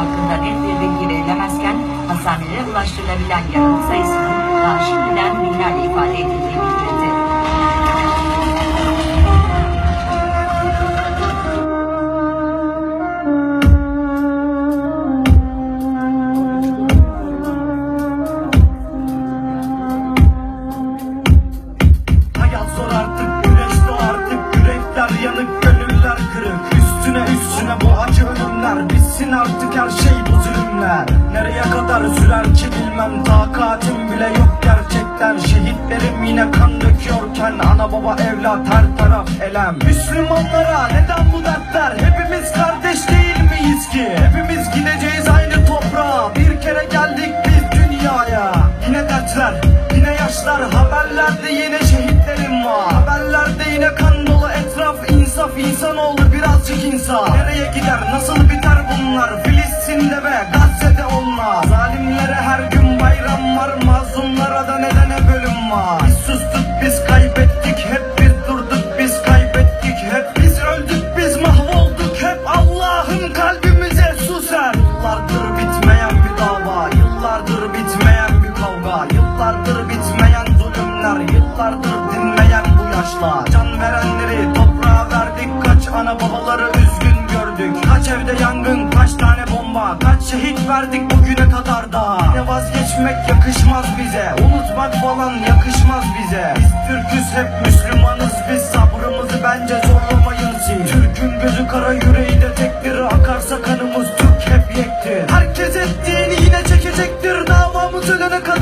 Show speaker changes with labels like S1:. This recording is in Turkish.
S1: hakkında net bir bilgi verilemezken hastanelere ulaştırılabilen yaralı sayısının daha şimdiden binlerle ifade edildiği bildirildi.
S2: Artık her şey bu zulümler. Nereye kadar sürer ki bilmem Takatim bile yok gerçekten. Şehitlerim yine kan döküyorken Ana baba evlat her taraf elem. Müslümanlara neden bu dertler? Hepimiz insan Nereye gider? Nasıl biter bunlar? Filistin'de ve Gazze'de olmaz. Zalimlere her gün bayram var. Mazlumlara da nedene bölüm var. Biz sustuk biz kaybettik. Hep biz durduk biz kaybettik. Hep biz öldük biz mahvolduk. Hep Allah'ın kalbimize su ser. Yıllardır bitmeyen bir dava Yıllardır bitmeyen bir kavga Yıllardır bitmeyen zulümler Yıllardır dinmeyen bu yaşlar tane bomba. Kaç şehit verdik bugüne kadar da? Yine vazgeçmek yakışmaz bize. Unutmak falan yakışmaz bize. Biz Türküz hep Müslümanız. Biz sabrımızı bence zorlamayın siz. Türk'ün gözü kara yüreği de tektir Akarsa kanımız Türk hep yektir. Herkes ettiğini yine çekecektir. Davamız ölene kadar